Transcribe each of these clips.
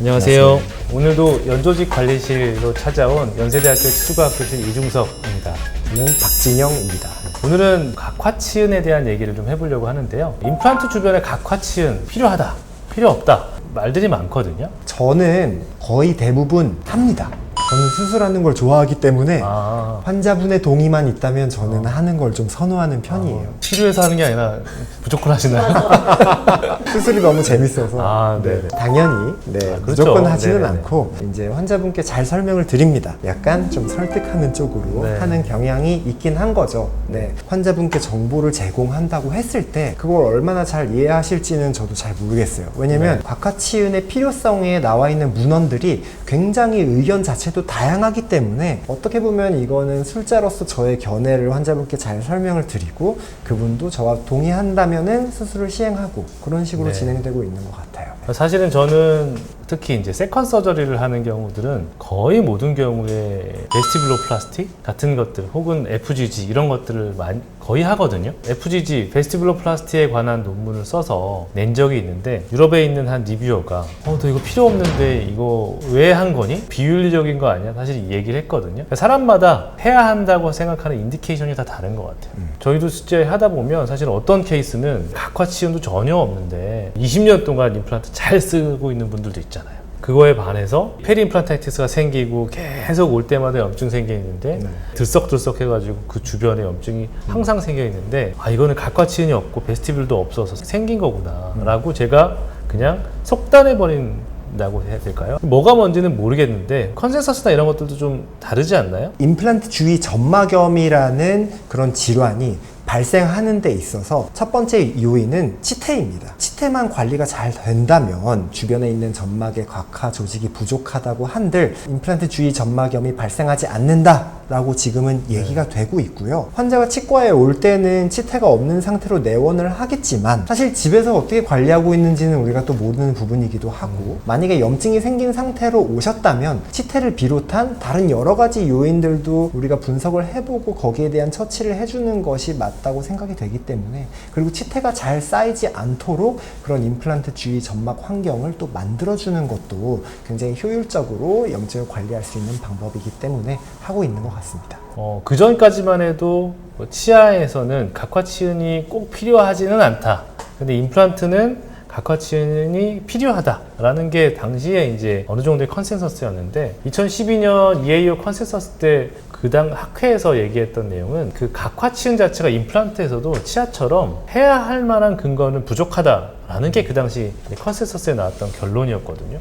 안녕하세요. 오늘도 연조직 관리실로 찾아온 연세대학교 치주과학 교실 이중석입니다. 저는 박진영입니다. 오늘은 각화치은에 대한 얘기를 좀 해보려고 하는데요. 임플란트 주변에 각화치은 필요하다, 필요 없다 말들이 많거든요. 저는 거의 대부분 합니다. 저는 수술하는 걸 좋아하기 때문에 아, 환자분의 동의만 있다면 저는 하는 걸 좀 선호하는 편이에요. 필요해서 하는 게 아니라 무조건 하시나요? 수술이 너무 재밌어서 아, 네네. 당연히 네, 그렇죠. 무조건 하지는 네네네. 않고 이제 환자분께 잘 설명을 드립니다. 약간 좀 설득하는 쪽으로 네. 하는 경향이 있긴 한 거죠. 네, 환자분께 정보를 제공한다고 했을 때 그걸 얼마나 잘 이해하실지는 저도 잘 모르겠어요. 왜냐면 네. 곽화치은의 필요성에 나와 있는 문헌들이 굉장히 의견 자체도 다양하기 때문에 어떻게 보면 이거는 술자로서 저의 견해를 환자분께 잘 설명을 드리고 그분도 저와 동의한다면은 수술을 시행하고 그런 식으로 네. 진행되고 있는 것 같아요. 사실은 저는 특히 이제 세컨 서저리를 하는 경우들은 거의 모든 경우에 베스티블로 플라스틱 같은 것들 혹은 FGG 이런 것들을 많이 거의 하거든요. FGG 베스티블로플라스티에 관한 논문을 써서 낸 적이 있는데 유럽에 있는 한 리뷰어가 어 너 이거 필요 없는데 이거 왜 한 거니? 비윤리적인 거 아니야? 사실 이 얘기를 했거든요. 그러니까 사람마다 해야 한다고 생각하는 인디케이션이 다 다른 것 같아요. 저희도 실제 하다 보면 사실 어떤 케이스는 각화치은도 전혀 없는데 20년 동안 임플란트 잘 쓰고 있는 분들도 있잖아요. 그거에 반해서 페리 임플란타이티스가 생기고 계속 올 때마다 염증 생겨 있는데 네. 들썩들썩 해가지고 그 주변에 염증이 항상 생겨 있는데 아 이거는 각과치은이 없고 베스티블도 없어서 생긴 거구나라고 제가 그냥 속단해 버린다고 해야 될까요? 뭐가 뭔지는 모르겠는데 컨센서스나 이런 것들도 좀 다르지 않나요? 임플란트 주위 점막염이라는 그런 질환이 발생하는 데 있어서 첫 번째 요인은 치태입니다. 치태만 관리가 잘 된다면 주변에 있는 점막의 곽화 조직이 부족하다고 한들 임플란트 주위 점막염이 발생하지 않는다 라고 지금은 얘기가 되고 있고요. 환자가 치과에 올 때는 치태가 없는 상태로 내원을 하겠지만 사실 집에서 어떻게 관리하고 있는지는 우리가 또 모르는 부분이기도 하고 만약에 염증이 생긴 상태로 오셨다면 치태를 비롯한 다른 여러 가지 요인들도 우리가 분석을 해보고 거기에 대한 처치를 해주는 것이 맞 다고 생각이 되기 때문에 그리고 치태가 잘 쌓이지 않도록 그런 임플란트 주위 점막 환경을 또 만들어주는 것도 굉장히 효율적으로 염증을 관리할 수 있는 방법이기 때문에 하고 있는 것 같습니다. 어, 그 전까지만 해도 뭐 치아에서는 각화치은이 꼭 필요하지는 않다. 근데 임플란트는 각화치은이 필요하다라는 게 당시에 이제 어느 정도의 컨센서스였는데 2012년 EAO 컨센서스 때 그 당 학회에서 얘기했던 내용은 그 각화치은 자체가 임플란트에서도 치아처럼 해야 할 만한 근거는 부족하다라는 게 그 당시 컨센서스에 나왔던 결론이었거든요.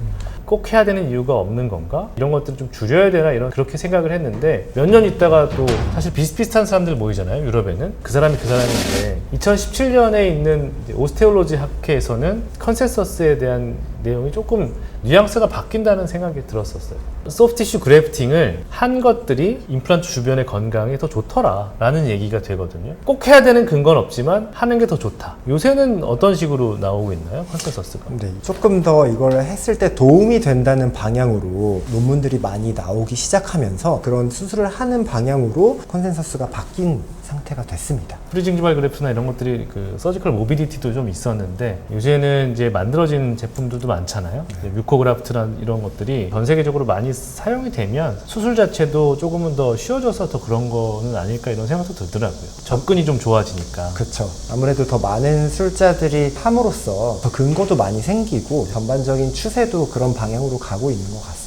꼭 해야 되는 이유가 없는 건가? 이런 것들을 좀 줄여야 되나? 이런 그렇게 생각을 했는데 몇 년 있다가 또 사실 비슷비슷한 사람들 모이잖아요. 유럽에는 그 사람이 그 사람인데 2017년에 있는 오스테올로지 학회에서는 컨센서스에 대한 내용이 조금 뉘앙스가 바뀐다는 생각이 들었었어요. 소프티슈 그래프팅을 한 것들이 임플란트 주변의 건강에 더 좋더라 라는 얘기가 되거든요. 꼭 해야 되는 근거는 없지만 하는 게 더 좋다. 요새는 어떤 식으로 나오고 있나요? 컨센서스가? 네, 조금 더 이걸 했을 때 도움이 된다는 방향으로 논문들이 많이 나오기 시작하면서 그런 수술을 하는 방향으로 컨센서스가 바뀐 상태가 됐습니다. 프리징지발 그래프나 이런 것들이 그 서지컬 모비디티도 좀 있었는데 요새는 이제 만들어진 제품들도 많잖아요. 이제 뮤코그라프트나 이런 것들이 전 세계적으로 많이 사용이 되면 수술 자체도 조금은 더 쉬워져서 더 그런 거는 아닐까 이런 생각도 들더라고요. 접근이 좀 좋아지니까. 그렇죠. 아무래도 더 많은 술자들이 함으로써 더 근거도 많이 생기고 전반적인 추세도 그런 방향으로 가고 있는 것 같습니다.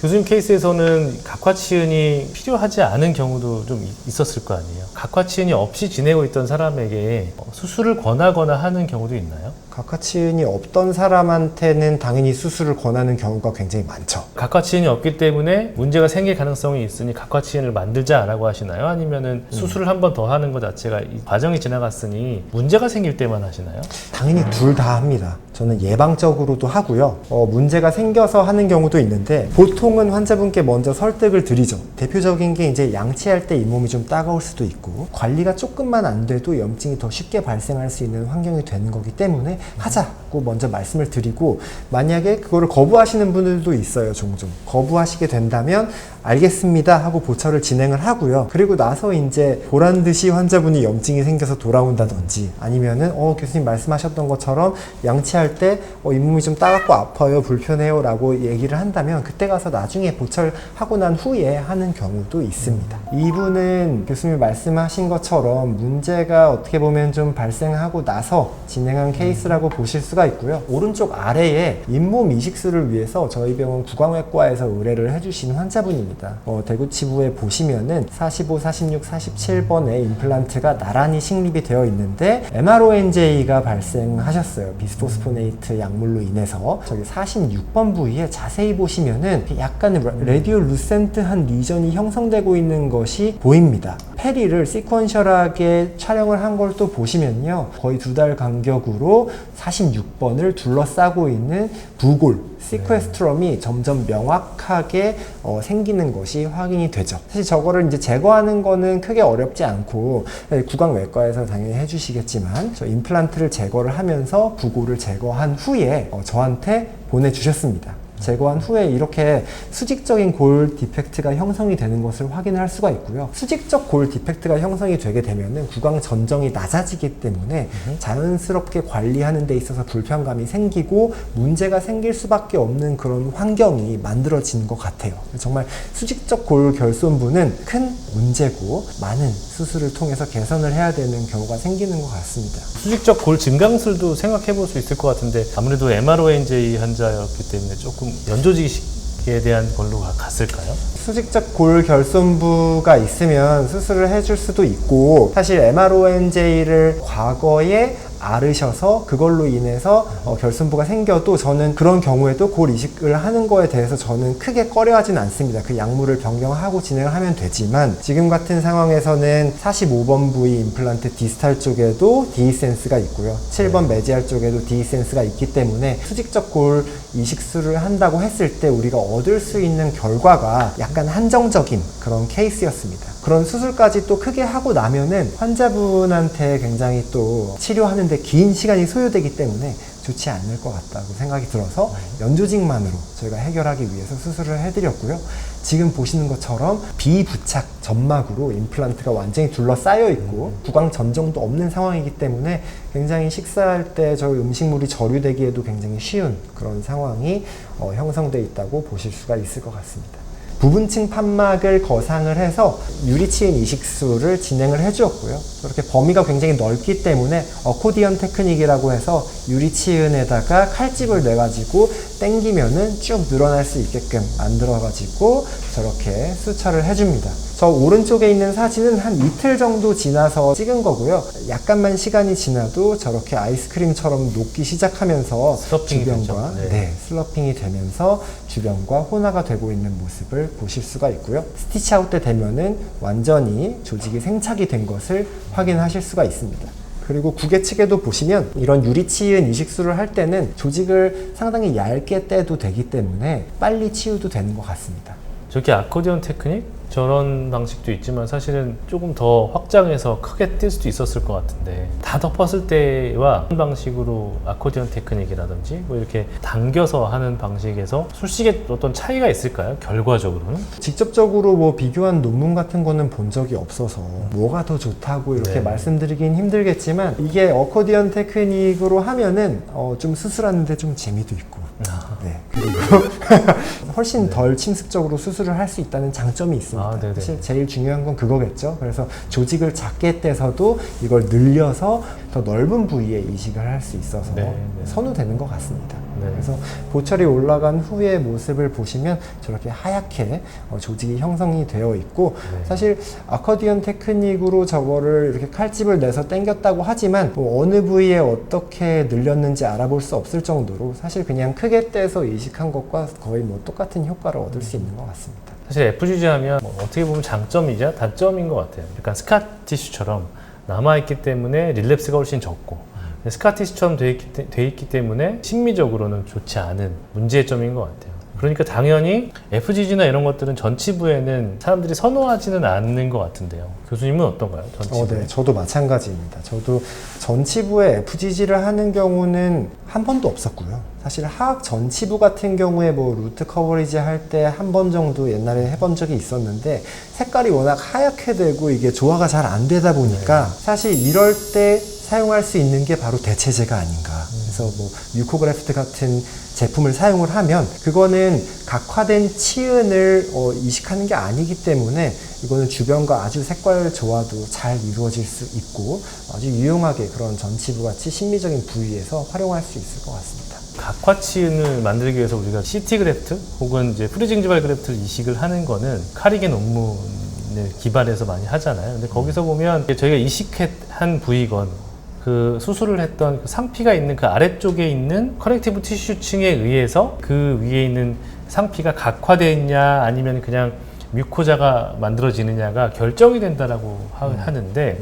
교수님 케이스에서는 각화치은이 필요하지 않은 경우도 좀 있- 있었을 거 아니에요. 각화치은이 없이 지내고 있던 사람에게 어, 수술을 권하거나 하는 경우도 있나요? 각화치은이 없던 사람한테는 당연히 수술을 권하는 경우가 굉장히 많죠. 각화치은이 없기 때문에 문제가 생길 가능성이 있으니 각화치은을 만들자라고 하시나요? 아니면은 수술을 한 번 더 하는 것 자체가 이 과정이 지나갔으니 문제가 생길 때만 하시나요? 당연히 둘 다 합니다. 저는 예방적으로도 하고요. 어, 문제가 생겨서 하는 경우도 있는데 보통은 환자분께 먼저 설득을 드리죠. 대표적인 게 이제 양치할 때 잇몸이 좀 따가울 수도 있고 관리가 조금만 안 돼도 염증이 더 쉽게 발생할 수 있는 환경이 되는 거기 때문에 하자. 라고 먼저 말씀을 드리고 만약에 그거를 거부하시는 분들도 있어요 종종 거부하시게 된다면 알겠습니다 하고 보철을 진행을 하고요. 그리고 나서 이제 보란 듯이 환자분이 염증이 생겨서 돌아온다든지 아니면은 어 교수님 말씀하셨던 것처럼 양치할 때 어, 잇몸이 좀 따갑고 아파요 불편해요 라고 얘기를 한다면 그때 가서 나중에 보철하고 난 후에 하는 경우도 있습니다. 이분은 교수님 말씀하신 것처럼 문제가 어떻게 보면 좀 발생하고 나서 진행한 케이스라고 보실 수가 있고요. 오른쪽 아래에 잇몸 이식술을 위해서 저희 병원 구강외과에서 의뢰를 해주신 환자분입니다 어, 대구 치부에 보시면은 45, 46, 47번에 임플란트가 나란히 식립이 되어 있는데 MRONJ가 발생하셨어요. 비스포스포네이트 약물로 인해서 저기 46번 부위에 자세히 보시면은 약간 레디오 루센트한 리전이 형성되고 있는 것이 보입니다. 페리를 시퀀셜하게 촬영을 한 걸 또 보시면요. 거의 두 달 간격으로 46번을 둘러싸고 있는 부골, 시퀘스트럼이 점점 명확하게 어, 생기는 것이 확인이 되죠. 사실 저거를 이제 제거하는 거는 크게 어렵지 않고 네, 구강 외과에서 당연히 해주시겠지만 저 임플란트를 제거를 하면서 부골을 제거한 후에 어, 저한테 보내주셨습니다. 제거한 후에 이렇게 수직적인 골 디펙트가 형성이 되는 것을 확인할 수가 있고요. 수직적 골 디펙트가 형성이 되게 되면은 구강 전정이 낮아지기 때문에 자연스럽게 관리하는 데 있어서 불편감이 생기고 문제가 생길 수밖에 없는 그런 환경이 만들어진 것 같아요. 정말 수직적 골 결손부는 큰 문제고 많은 수술을 통해서 개선을 해야 되는 경우가 생기는 것 같습니다. 수직적 골 증강술도 생각해 볼 수 있을 것 같은데 아무래도 MRONJ 환자였기 때문에 조금 연조직에 대한 걸로 가- 갔을까요? 수직적 골 결손부가 있으면 수술을 해줄 수도 있고 사실 MRONJ를 과거에 앓으셔서 그걸로 인해서 어, 결손부가 생겨도 저는 그런 경우에도 골 이식을 하는 거에 대해서 저는 크게 꺼려하진 않습니다. 그 약물을 변경하고 진행을 하면 되지만 지금 같은 상황에서는 45번 부위 임플란트 디스탈 쪽에도 디센스가 있고요. 7번 메지알 쪽에도 디센스가 있기 때문에 수직적 골 이식술을 한다고 했을 때 우리가 얻을 수 있는 결과가 약간 한정적인 그런 케이스였습니다. 그런 수술까지 또 크게 하고 나면은 환자분한테 굉장히 또 치료하는데 긴 시간이 소요되기 때문에 좋지 않을 것 같다고 생각이 들어서 연조직만으로 저희가 해결하기 위해서 수술을 해드렸고요. 지금 보시는 것처럼 비부착 점막으로 임플란트가 완전히 둘러싸여 있고 구강 전정도 없는 상황이기 때문에 굉장히 식사할 때 저희 음식물이 저류되기에도 굉장히 쉬운 그런 상황이 어, 형성돼 있다고 보실 수가 있을 것 같습니다. 부분층 판막을 거상을 해서 유리치인 이식술을 진행을 해주었고요. 그렇게 범위가 굉장히 넓기 때문에 어코디언 테크닉이라고 해서 유리치은에다가 칼집을 내가지고 당기면은 쭉 늘어날 수 있게끔 만들어가지고 저렇게 수처를 해줍니다. 저 오른쪽에 있는 사진은 한 이틀 정도 지나서 찍은 거고요. 약간만 시간이 지나도 저렇게 아이스크림처럼 녹기 시작하면서 슬러핑이 주변과. 네. 네, 슬러핑이 되면서 주변과 혼화가 되고 있는 모습을 보실 수가 있고요. 스티치 아웃 때 되면은 완전히 조직이 생착이 된 것을 확인하실 수가 있습니다. 그리고 구개 측에도 보시면 이런 유리치은 이식술을 할 때는 조직을 상당히 얇게 떼도 되기 때문에 빨리 치유도 되는 것 같습니다. 저렇게 아코디언 테크닉 저런 방식도 있지만 사실은 조금 더 확장해서 크게 뜰 수도 있었을 것 같은데 다 덮었을 때와 한 방식으로 아코디언 테크닉이라든지 뭐 이렇게 당겨서 하는 방식에서 솔직히 어떤 차이가 있을까요? 결과적으로는? 직접적으로 뭐 비교한 논문 같은 거는 본 적이 없어서 뭐가 더 좋다고 이렇게 네. 말씀드리긴 힘들겠지만 이게 어코디언 테크닉으로 하면은 어, 좀 수술하는데 좀 재미도 있고 아, 네. 그리고 훨씬 덜 침습적으로 수술을 할 수 있다는 장점이 있습니다. 아. 사실 제일 중요한 건 그거겠죠. 그래서 조직을 작게 떼서도 이걸 늘려서 더 넓은 부위에 이식을 할 수 있어서 네, 네. 선호되는 것 같습니다. 네. 그래서 보철이 올라간 후의 모습을 보시면 저렇게 하얗게 어, 조직이 형성이 되어 있고 네. 사실 아커디언 테크닉으로 저거를 이렇게 칼집을 내서 당겼다고 하지만 뭐 어느 부위에 어떻게 늘렸는지 알아볼 수 없을 정도로 사실 그냥 크게 떼서 이식한 것과 거의 뭐 똑같은 효과를 얻을 수 있는 것 같습니다. 사실 FGG 하면 뭐 어떻게 보면 장점이자 단점인 것 같아요. 약간 스카티슈처럼 남아있기 때문에 릴랩스가 훨씬 적고 스카티슈처럼 돼 있기, 때- 돼 있기 때문에 심미적으로는 좋지 않은 문제점인 것 같아요. 그러니까 당연히 FGG나 이런 것들은 전치부에는 사람들이 선호하지는 않는 것 같은데요. 교수님은 어떤가요? 전치부. 어, 네, 저도 마찬가지입니다. 저도 전치부에 FGG를 하는 경우는 한 번도 없었고요. 사실 하악 전치부 같은 경우에 뭐 루트 커버리지 할 때 한 번 정도 옛날에 해본 적이 있었는데 색깔이 워낙 하얗게 되고 이게 조화가 잘 안 되다 보니까 사실 이럴 때 사용할 수 있는 게 바로 대체제가 아닌가. 그래서 뭐 뮤코그래프트 같은 제품을 사용을 하면 그거는 각화된 치은을 어, 이식하는 게 아니기 때문에 이거는 주변과 아주 색깔 조화도 잘 이루어질 수 있고 아주 유용하게 그런 전치부 같이 심미적인 부위에서 활용할 수 있을 것 같습니다. 각화치은을 만들기 위해서 우리가 CT 그래프트 혹은 이제 프리징지발 그래프트를 이식을 하는 거는 카리겐 논문을 기반해서 많이 하잖아요. 근데 거기서 보면 저희가 이식한 부위건 그 수술을 했던 그 상피가 있는 그 아래쪽에 있는 커넥티브 티슈층에 의해서 그 위에 있는 상피가 각화됐냐 아니면 그냥 뮤코자가 만들어지느냐가 결정이 된다라고 하, 하는데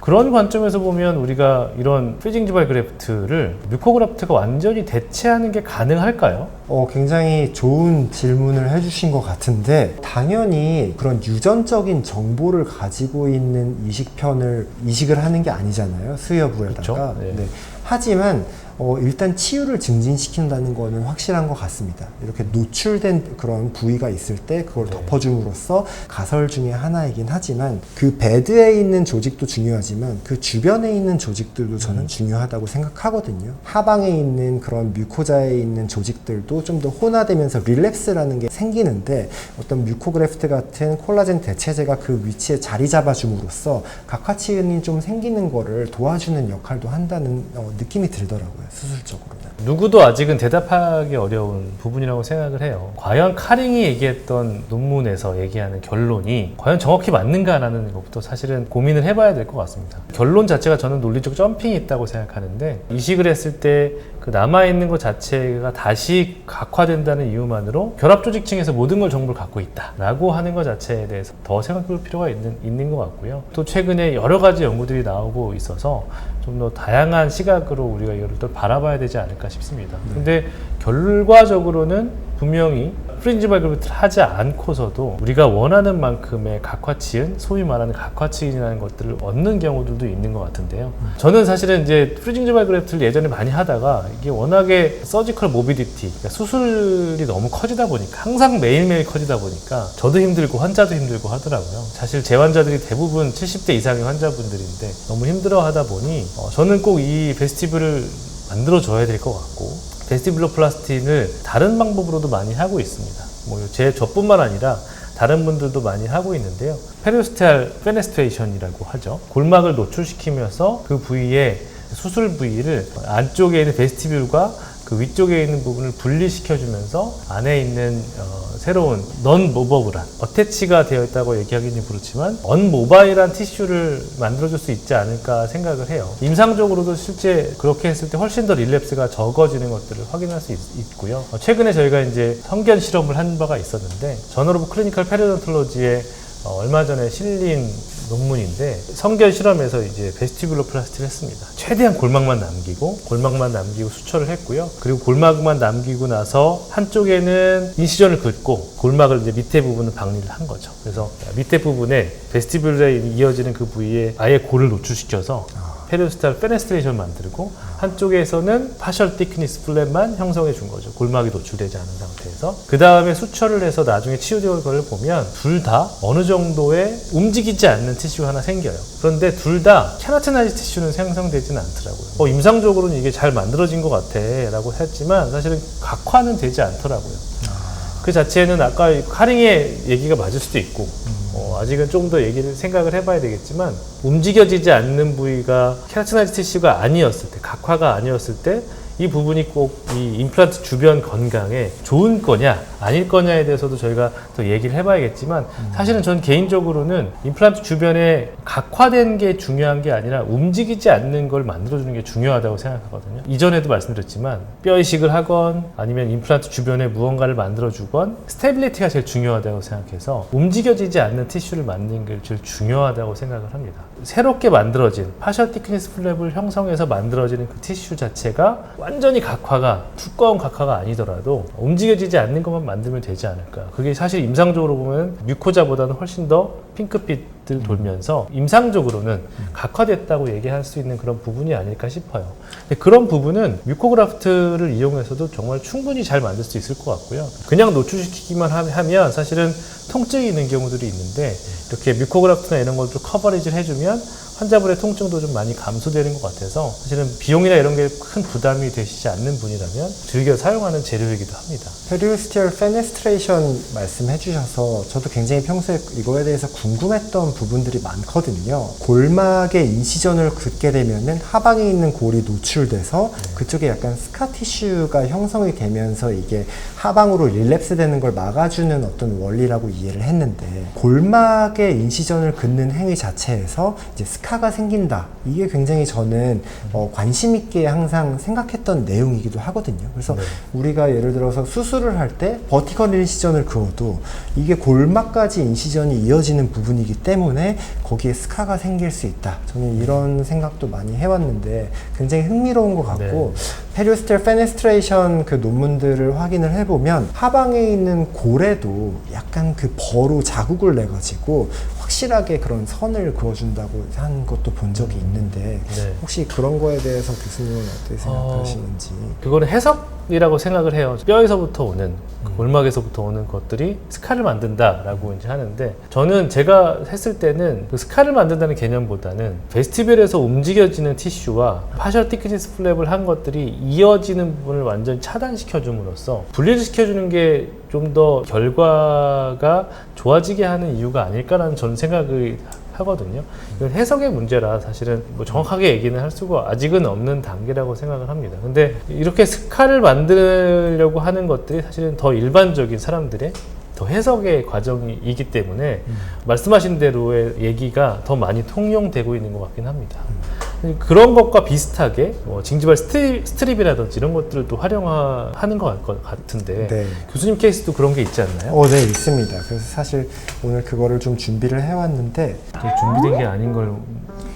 그런 관점에서 보면 우리가 이런 프리징지발 그래프트를 뮤코그래프트가 완전히 대체하는 게 가능할까요? 어, 굉장히 좋은 질문을 해주신 것 같은데, 당연히 그런 유전적인 정보를 가지고 있는 이식편을 이식을 하는 게 아니잖아요. 수여부에다가. 그쵸? 네. 네. 하지만, 어, 일단 치유를 증진시킨다는 거는 확실한 것 같습니다. 이렇게 노출된 그런 부위가 있을 때 그걸 네. 덮어줌으로써 가설 중에 하나이긴 하지만 그 베드에 있는 조직도 중요하지만 그 주변에 있는 조직들도 저는 중요하다고 생각하거든요. 하방에 있는 그런 뮤코자에 있는 조직들도 좀 더 혼화되면서 릴랩스라는 게 생기는데 어떤 뮤코그래프트 같은 콜라겐 대체제가 그 위치에 자리 잡아줌으로써 각화치은이 좀 생기는 거를 도와주는 역할도 한다는 어, 느낌이 들더라고요. 수술적으로는. 누구도 아직은 대답하기 어려운 부분이라고 생각을 해요. 과연 카링이 얘기했던 논문에서 얘기하는 결론이 과연 정확히 맞는가라는 것부터 사실은 고민을 해봐야 될 것 같습니다. 결론 자체가 저는 논리적 점핑이 있다고 생각하는데 이식을 했을 때 그 남아있는 것 자체가 다시 각화된다는 이유만으로 결합조직층에서 모든 걸 정보를 갖고 있다 라고 하는 것 자체에 대해서 더 생각해 볼 필요가 있는, 있는 것 같고요. 또 최근에 여러 가지 연구들이 나오고 있어서 좀 더 다양한 시각으로 우리가 이거를 또 바라봐야 되지 않을까 싶습니다. 근데 결과적으로는 분명히 프린지발 그래프트를 하지 않고서도 우리가 원하는 만큼의 각화치은, 소위 말하는 각화치은이라는 것들을 얻는 경우들도 있는 것 같은데요. 저는 사실은 이제 프린지 발 그래프트를 예전에 많이 하다가 이게 워낙에 서지컬 모비디티, 그러니까 수술이 너무 커지다 보니까 항상 매일매일 커지다 보니까 저도 힘들고 환자도 힘들고 하더라고요. 사실 제 환자들이 대부분 70대 이상의 환자분들인데 너무 힘들어 하다 보니 어, 저는 꼭 이 베스티블을 만들어줘야 될 것 같고 베스티블러 플라스틴을 다른 방법으로도 많이 하고 있습니다. 뭐 제 저뿐만 아니라 다른 분들도 많이 하고 있는데요. 페리오스테알 페네스트레이션이라고 하죠. 골막을 노출시키면서 그 부위에 수술 부위를 안쪽에 있는 베스티뷴과 그 위쪽에 있는 부분을 분리시켜주면서 안에 있는 어, 새로운 넌 모버블한 어태치가 되어 있다고 얘기하기는 그렇지만 언모바일한 티슈를 만들어줄 수 있지 않을까 생각을 해요. 임상적으로도 실제 그렇게 했을 때 훨씬 더 릴랩스가 적어지는 것들을 확인할 수 있, 고요 최근에 저희가 이제 성견 실험을 한 바가 있었는데 전후로브 클리니컬 페리오돈톨로지에 어, 얼마 전에 실린 논문인데 성견 실험에서 이제 베스티뷴러 플라스티를 했습니다. 최대한 골막만 남기고 골막만 남기고 수처를 했고요. 그리고 골막만 남기고 나서 한쪽에는 인시전을 긋고 골막을 이제 밑에 부분을 박리를 한 거죠. 그래서 밑에 부분에 베스티뷴에 이어지는 그 부위에 아예 골을 노출시켜서 페리오스탈 페네스트레이션 만들고 한쪽에서는 파셜 티크니스 플랫만 형성해 준 거죠. 골막이 노출되지 않은 상태에서. 그 다음에 수처를 해서 나중에 치유되는 걸 보면 둘 다 어느 정도의 움직이지 않는 티슈가 하나 생겨요. 그런데 둘다 케라티나이즈 티슈는 생성되지는 않더라고요. 어, 임상적으로는 이게 잘 만들어진 것 같아 라고 했지만 사실은 각화는 되지 않더라고요. 그 자체는 아까 카링의 얘기가 맞을 수도 있고 어, 아직은 좀 더 얘기를 생각을 해봐야 되겠지만 움직여지지 않는 부위가 케라티나이즈 티슈가 아니었을 때 각화가 아니었을 때 이 부분이 꼭 이 임플란트 주변 건강에 좋은 거냐 아닐 거냐에 대해서도 저희가 더 얘기를 해봐야겠지만 사실은 전 개인적으로는 임플란트 주변에 각화된 게 중요한 게 아니라 움직이지 않는 걸 만들어주는 게 중요하다고 생각하거든요. 이전에도 말씀드렸지만 뼈 이식을 하건 아니면 임플란트 주변에 무언가를 만들어주건 스테빌리티가 제일 중요하다고 생각해서 움직여지지 않는 티슈를 만드는 게 제일 중요하다고 생각을 합니다. 새롭게 만들어진 파셜 티크니스 플랩을 형성해서 만들어지는 그 티슈 자체가 완전히 각화가 두꺼운 각화가 아니더라도 움직여지지 않는 것만 만들면 되지 않을까. 그게 사실 임상적으로 보면 뮤코자보다는 훨씬 더 핑크빛을 돌면서 임상적으로는 각화됐다고 얘기할 수 있는 그런 부분이 아닐까 싶어요. 그런 부분은 뮤코그라프트를 이용해서도 정말 충분히 잘 만들 수 있을 것 같고요. 그냥 노출시키기만 하- 하면 사실은 통증이 있는 경우들이 있는데 이렇게 뮤코그라프트나 이런 걸 좀 커버리지를 해주면 환자분의 통증도 좀 많이 감소되는 것 같아서 사실은 비용이나 이런 게 큰 부담이 되시지 않는 분이라면 즐겨 사용하는 재료이기도 합니다. 페리우스티얼 페네스트레이션 말씀해 주셔서 저도 굉장히 평소에 이거에 대해서 궁금했던 부분들이 많거든요. 골막에 인시전을 긋게 되면은 하방에 있는 골이 노출돼서 그쪽에 약간 스카티슈가 형성이 되면서 이게 하방으로 릴랩스 되는 걸 막아주는 어떤 원리라고 이해를 했는데 골막에 인시전을 긋는 행위 자체에서 이제 스카 가 생긴다. 이게 굉장히 저는 어, 관심 있게 항상 생각했던 내용이기도 하거든요. 그래서 네. 우리가 예를 들어서 수술을 할 때 버티컬 인시전을 그어도 이게 골막까지 인시전이 이어지는 부분이기 때문에 거기에 스카가 생길 수 있다. 저는 이런 생각도 많이 해왔는데 굉장히 흥미로운 것 같고 페리오스텔 페네스트레이션 그 논문들을 확인을 해보면 하방에 있는 골에도 약간 그 버로 자국을 내가지고 확실하게 그런 선을 그어준다고 한 것도 본 적이 있는데 네. 혹시 그런 거에 대해서 교수님은 어떻게 생각하시는지 그거는 해석이라고 생각을 해요. 뼈에서부터 오는 그 골막에서부터 오는 것들이 스카를 만든다라고 이제 하는데 저는 제가 했을 때는 그 스카를 만든다는 개념보다는 베스티뷴에서 움직여지는 티슈와 파셜 티크니스 플랩을 한 것들이 이어지는 부분을 완전히 차단시켜 줌으로써 분리를 시켜 주는 게 좀 더 결과가 좋아지게 하는 이유가 아닐까라는 저는 생각을 하거든요. 이건 해석의 문제라 사실은 뭐 정확하게 얘기는 할 수가 아직은 없는 단계라고 생각을 합니다. 근데 이렇게 스카를 만들려고 하는 것들이 사실은 더 일반적인 사람들의 더 해석의 과정이기 때문에 말씀하신 대로의 얘기가 더 많이 통용되고 있는 것 같긴 합니다. 그런 것과 비슷하게 뭐 징지발 스트립, 스트립 이라든지 이런 것들을 또 활용하는 것 같- 같은데 네. 교수님 케이스도 그런 게 있지 않나요? 어, 네, 있습니다. 그래서 사실 오늘 그거를 좀 준비를 해왔는데 준비된 게 아닌 걸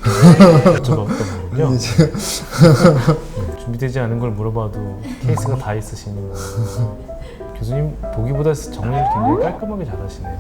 여쭤봤던 거군요. 네, 준비되지 않은 걸 물어봐도 케이스가 다 거예요. 교수님 보기보다 정리를 굉장히 깔끔하게 잘하시네요.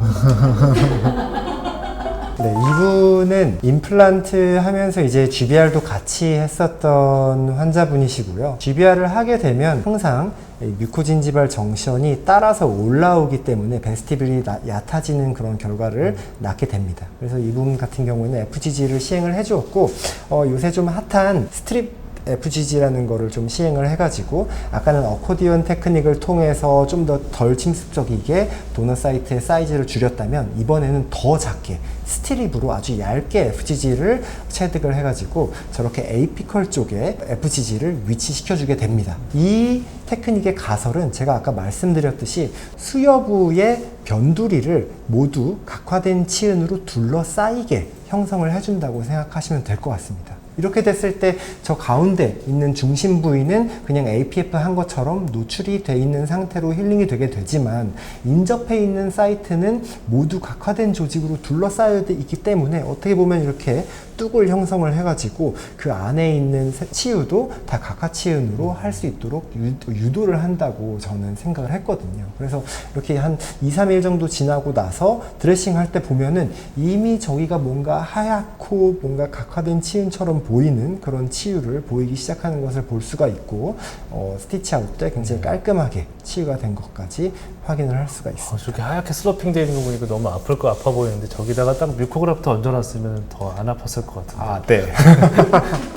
네, 이분은 임플란트 하면서 이제 GBR도 같이 했었던 환자분이시고요. GBR을 하게 되면 항상 이 뮤코진지발 정션이 따라서 올라오기 때문에 베스티뷴이 나- 얕아지는 그런 결과를 낳게 됩니다. 그래서 이분 같은 경우는 FGG를 시행을 해주었고 어, 요새 좀 핫한 스트립 FGG라는 거를 좀 시행을 해가지고 아까는 어코디언 테크닉을 통해서 좀 더 덜 침습적이게 도너 사이트의 사이즈를 줄였다면 이번에는 더 작게 스트립으로 아주 얇게 FGG를 체득을 해가지고 저렇게 에이피컬 쪽에 FGG를 위치시켜주게 됩니다. 이 테크닉의 가설은 제가 아까 말씀드렸듯이 수여부의 변두리를 모두 각화된 치은으로 둘러싸이게 형성을 해준다고 생각하시면 될 것 같습니다. 이렇게 됐을 때 저 가운데 있는 중심 부위는 그냥 APF 한 것처럼 노출이 돼 있는 상태로 힐링이 되게 되지만 인접해 있는 사이트는 모두 각화된 조직으로 둘러싸여 있기 때문에 어떻게 보면 이렇게 뚝을 형성을 해가지고 그 안에 있는 세- 치유도 다 각화치은으로 할 수 있도록 유, 도를 한다고 저는 생각을 했거든요. 그래서 이렇게 한 2, 3일 정도 지나고 나서 드레싱 할 때 보면은 이미 저기가 뭔가 하얗고 뭔가 각화된 치은처럼 보이는 그런 치유를 보이기 시작하는 것을 볼 수가 있고 어, 스티치 아웃 때 굉장히 깔끔하게 치유가 된 것까지 확인을 할 수가 있습니다. 어, 저렇게 하얗게 슬로핑 되어 있는 거 보니까 너무 아플 거 아파 보이는데 저기다가 딱 뮤코그라프트 얹어놨으면 더 안 아팠을 것 같은데. 아, 네.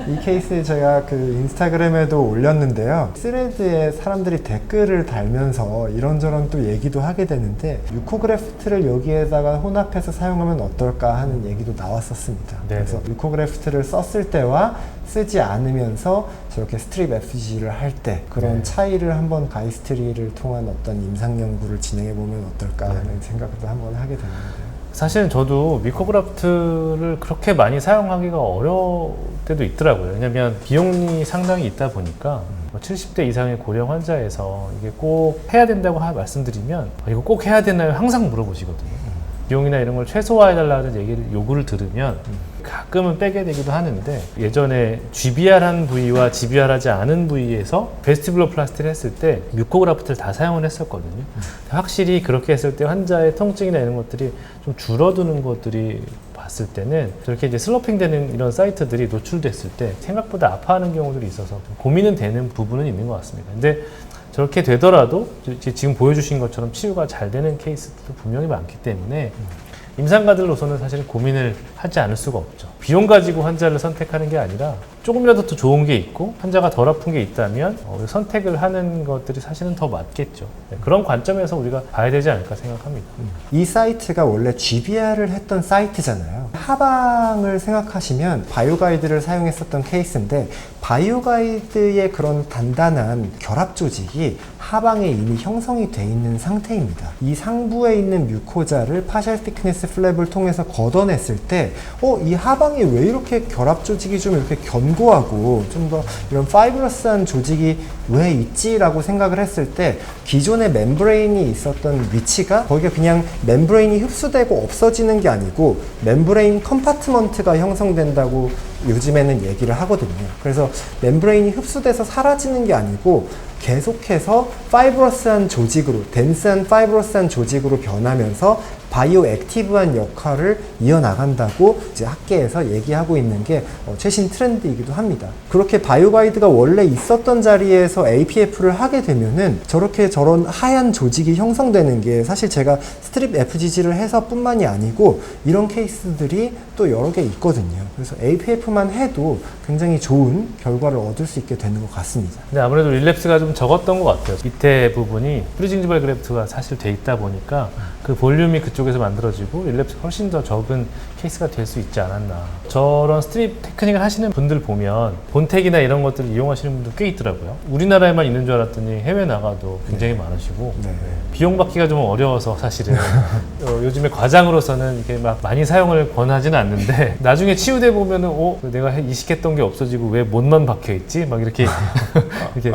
이 케이스 제가 그 인스타그램에도 올렸는데요. 스레드에 사람들이 댓글을 달면서 이런저런 또 얘기도 하게 되는데 유코그래프트를 여기에다가 혼합해서 사용하면 어떨까 하는 얘기도 나왔었습니다. 네네. 그래서 유코그래프트를 썼을 때와 쓰지 않으면서 저렇게 스트립 FG를 할 때 그런 네. 차이를 한번 가이스트리를 통한 어떤 임상 연구를 진행해 보면 어떨까 하는 생각도 한번 하게 됐는데. 사실은 저도 미코그라프트를 그렇게 많이 사용하기가 어려울 때도 있더라고요. 왜냐면 비용이 상당히 있다 보니까 뭐 70대 이상의 고령 환자에서 이게 꼭 해야 된다고 하- 말씀드리면 아, 이거 꼭 해야 되나요? 항상 물어보시거든요. 비용이나 이런 걸 최소화해달라는 얘기를 요구를 들으면 각 가끔은 빼게 되기도 하는데 예전에 GBR한 부위와 GBR하지 않은 부위에서 베스티블러 플라스티를 했을 때 뮤코그라프트를 다 사용을 했었거든요. 확실히 그렇게 했을 때 환자의 통증이나 이런 것들이 좀 줄어드는 것들이 봤을 때는 저렇게 이제 슬로핑 되는 이런 사이트들이 노출됐을 때 생각보다 아파하는 경우들이 있어서 좀 고민은 되는 부분은 있는 것 같습니다. 근데 저렇게 되더라도 지- 지금 보여주신 것처럼 치유가 잘 되는 케이스들도 분명히 많기 때문에 임상가들로서는 사실 고민을 하지 않을 수가 없죠. 비용 가지고 환자를 선택하는 게 아니라 조금이라도 더 좋은 게 있고 환자가 덜 아픈 게 있다면 어, 선택을 하는 것들이 사실은 더 맞겠죠. 네, 그런 관점에서 우리가 봐야 되지 않을까 생각합니다. 이 사이트가 원래 GBR을 했던 사이트잖아요. 하방을 생각하시면 바이오 가이드를 사용했었던 케이스인데 바이오 가이드의 그런 단단한 결합 조직이 하방에 이미 형성이 돼 있는 상태입니다. 이 상부에 있는 뮤코자를 파셜 티크네스 플랩을 통해서 걷어냈을 때, 어, 이 하방에 왜 이렇게 결합 조직이 좀 이렇게 견 고하고 좀 더 이런 파이브러스한 조직이 왜 있지라고 생각을 했을 때 기존의 멤브레인이 있었던 위치가 거기가 그냥 멤브레인이 흡수되고 없어지는 게 아니고 멤브레인 컴파트먼트가 형성된다고 요즘에는 얘기를 하거든요. 그래서 멤브레인이 흡수돼서 사라지는 게 아니고 계속해서 파이브러스한 조직으로 덴스한 파이브러스한 조직으로 변하면서 바이오 액티브한 역할을 이어나간다고 이제 학계에서 얘기하고 있는 게 어, 최신 트렌드이기도 합니다. 그렇게 바이오 가이드가 원래 있었던 자리에서 APF를 하게 되면은 저렇게 저런 하얀 조직이 형성되는 게 사실 제가 스트립 FGG를 해서 뿐만이 아니고 이런 케이스들이 또 여러 개 있거든요. 그래서 APF만 해도 굉장히 좋은 결과를 얻을 수 있게 되는 것 같습니다. 근데 아무래도 릴랩스가 좀 적었던 것 같아요. 밑에 부분이 프리징지발 그래프트가 사실 돼 있다 보니까 그 볼륨이 그쪽에서 만들어지고 릴랩스가 훨씬 더 적은 케이스가 될 수 있지 않았나. 저런 스트립 테크닉을 하시는 분들 보면 본텍이나 이런 것들을 이용하시는 분들 꽤 있더라고요. 우리나라에만 있는 줄 알았더니 해외 나가도 굉장히 많으시고 네. 비용 받기가 좀 어려워서 사실은 어, 요즘에 과장으로서는 이게 막 많이 사용을 권하지는 않는데 나중에 치유돼 보면은 어 내가 해- 이식했던 게 없어지고 왜 못만 박혀 있지 막 이렇게 이렇게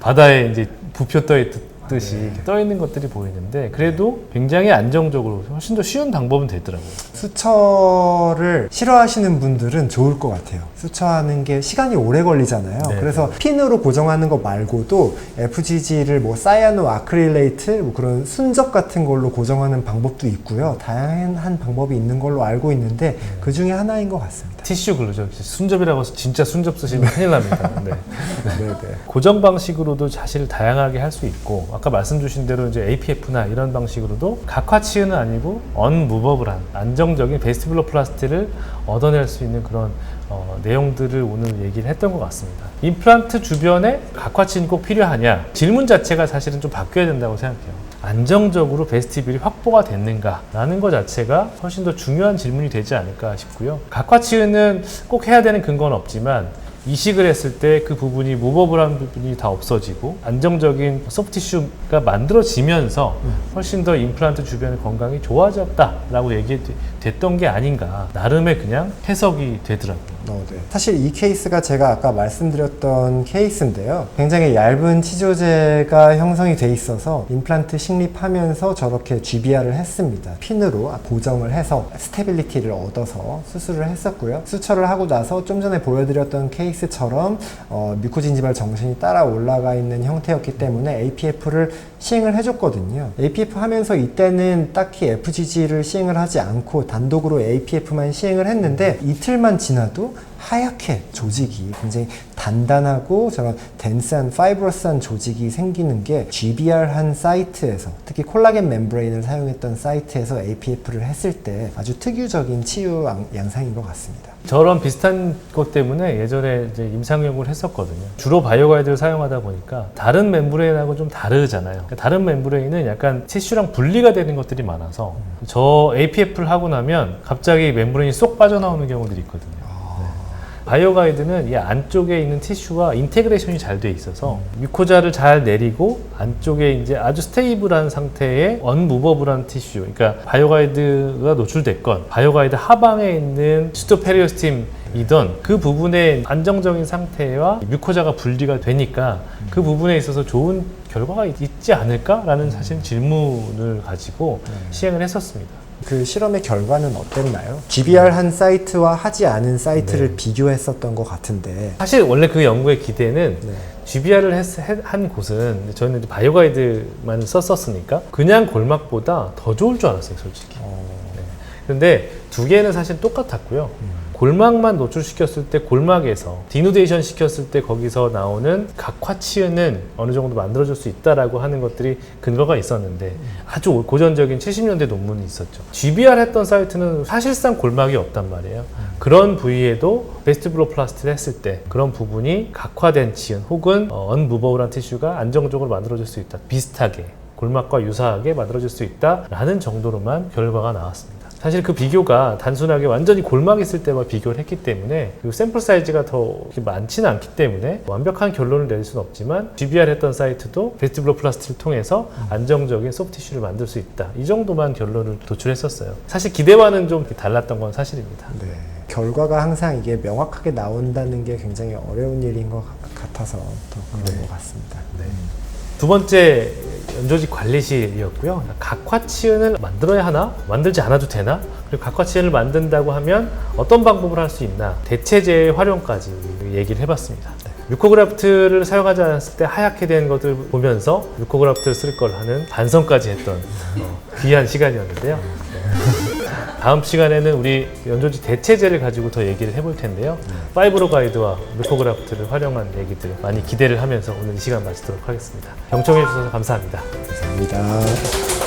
바다에 이제 부표 떠 있듯 이 이렇게 떠 있는 것들이 보이는데 그래도 굉장히 안정적으로 훨씬 더 쉬운 방법은 되더라고요. 수처를 싫어하시는 분들은 좋을 것 같아요. 수처하는 게 시간이 오래 걸리잖아요. 네. 그래서 핀으로 고정하는 거 말고도 FGG를 뭐 사이아노 아크릴레이트 뭐 그런 순접 같은 걸로 고정하는 방법도 있고요. 다양한 방법이 있는 걸로 알고 있는데 그 중에 하나인 것 같습니다. 티슈 글루죠. 순접이라고 해서 진짜 순접 쓰시면 큰일 납니다. 네. 네, 네. 고정 방식으로도 사실 다양하게 할 수 있고 아까 말씀 주신 대로 이제 APF나 이런 방식으로도 각화치유는 아니고 언무버블한 안정적인 베스티블러 플라스티를 얻어낼 수 있는 그런 어, 내용들을 오늘 얘기를 했던 것 같습니다. 임플란트 주변에 각화치는 꼭 필요하냐? 질문 자체가 사실은 좀 바뀌어야 된다고 생각해요. 안정적으로 베스티뷴이 확보가 됐는가 라는 것 자체가 훨씬 더 중요한 질문이 되지 않을까 싶고요. 각화치유는 꼭 해야 되는 근거는 없지만 이식을 했을 때 그 부분이 무버블한 부분이 다 없어지고 안정적인 소프티슈가 만들어지면서 훨씬 더 임플란트 주변의 건강이 좋아졌다라고 얘기됐던 게 아닌가 나름의 그냥 해석이 되더라고요. 어, 네. 사실 이 케이스가 제가 아까 말씀드렸던 케이스인데요. 굉장히 얇은 치조제가 형성이 돼 있어서 임플란트 식립하면서 저렇게 GBR을 했습니다. 핀으로 고정을 해서 스테빌리티를 얻어서 수술을 했었고요. 수처를 하고 나서 좀 전에 보여드렸던 케이스 처럼 어, 뮤코진지발 정신이 따라 올라가 있는 형태였기 때문에 APF를 시행을 해줬거든요. APF 하면서 이때는 딱히 FGG를 시행을 하지 않고 단독으로 APF만 시행을 했는데 이틀만 지나도 하얗게 조직이 굉장히 단단하고 저런 덴스한 파이브러스한 조직이 생기는 게 GBR 한 사이트에서 특히 콜라겐 멤브레인을 사용했던 사이트에서 APF를 했을 때 아주 특유적인 치유 양- 양상인 것 같습니다. 저런 비슷한 것 때문에 예전에 임상 연구를 했었거든요. 주로 바이오가이드를 사용하다 보니까 다른 멤브레인하고 좀 다르잖아요. 그러니까 다른 멤브레인은 약간 티슈랑 분리가 되는 것들이 많아서 저 APF를 하고 나면 갑자기 멤브레인이 쏙 빠져나오는 경우들이 있거든요. 바이오 가이드는 이 안쪽에 있는 티슈와 인테그레이션이 잘 돼 있어서 뮤코자를 잘 내리고 안쪽에 이제 아주 스테이블한 상태의 언무버블한 티슈 그러니까 바이오 가이드가 노출됐건 바이오 가이드 하방에 있는 슈토페리오스팀 이던 그 부분의 안정적인 상태와 뮤코자가 분리가 되니까 그 부분에 있어서 좋은 결과가 있- 있지 않을까라는 사실 질문을 가지고 시행을 했었습니다. 그 실험의 결과는 어땠나요? GBR 한 사이트와 하지 않은 사이트를 비교했었던 것 같은데 사실 원래 그 연구의 기대는 네. GBR을 했, 했- 한 곳은 저희는 이제 바이오 가이드만 썼었으니까 그냥 골막보다 더 좋을 줄 알았어요, 솔직히. 어, 근데 두 개는 사실 똑같았고요. 골막만 노출시켰을 때 골막에서 디누데이션 시켰을 때 거기서 나오는 각화치은은 어느 정도 만들어줄 수 있다라고 하는 것들이 근거가 있었는데 아주 고전적인 70년대 논문이 있었죠. GBR 했던 사이트는 사실상 골막이 없단 말이에요. 그런 부위에도 베스트블로플라스티를 했을 때 그런 부분이 각화된 치은 혹은 어, 언무버블한 티슈가 안정적으로 만들어질 수 있다. 비슷하게 골막과 유사하게 만들어질 수 있다라는 정도로만 결과가 나왔습니다. 사실 그 비교가 단순하게 완전히 골막 있을 때만 비교를 했기 때문에 그리고 샘플 사이즈가 더 많지는 않기 때문에 완벽한 결론을 낼 수는 없지만 GBR 했던 사이트도 베스트블로 플라스틱을 통해서 안정적인 소프티슈를 만들 수 있다. 이 정도만 결론을 도출했었어요. 사실 기대와는 좀 달랐던 건 사실입니다. 네. 결과가 항상 이게 명확하게 나온다는 게 굉장히 어려운 일인 것 같아서 더 그런 것 같습니다. 두 번째 연조직 관리실이었고요. 각화치은을 만들어야 하나? 만들지 않아도 되나? 그리고 각화치은을 만든다고 하면 어떤 방법을 할 수 있나? 대체제의 활용까지 얘기를 해봤습니다. 뮤코그라프트를 사용하지 않았을 때 하얗게 된 것을 보면서 뮤코그라프트를 쓸 걸 하는 반성까지 했던 어, 귀한 시간이었는데요. 네. 다음 시간에는 우리 연조직 대체제를 가지고 더 얘기를 해볼 텐데요. 파이브로 가이드와 뮤코그라프트를 활용한 얘기들 많이 기대를 하면서 오늘 이 시간 마치도록 하겠습니다. 경청해 주셔서 감사합니다. 감사합니다.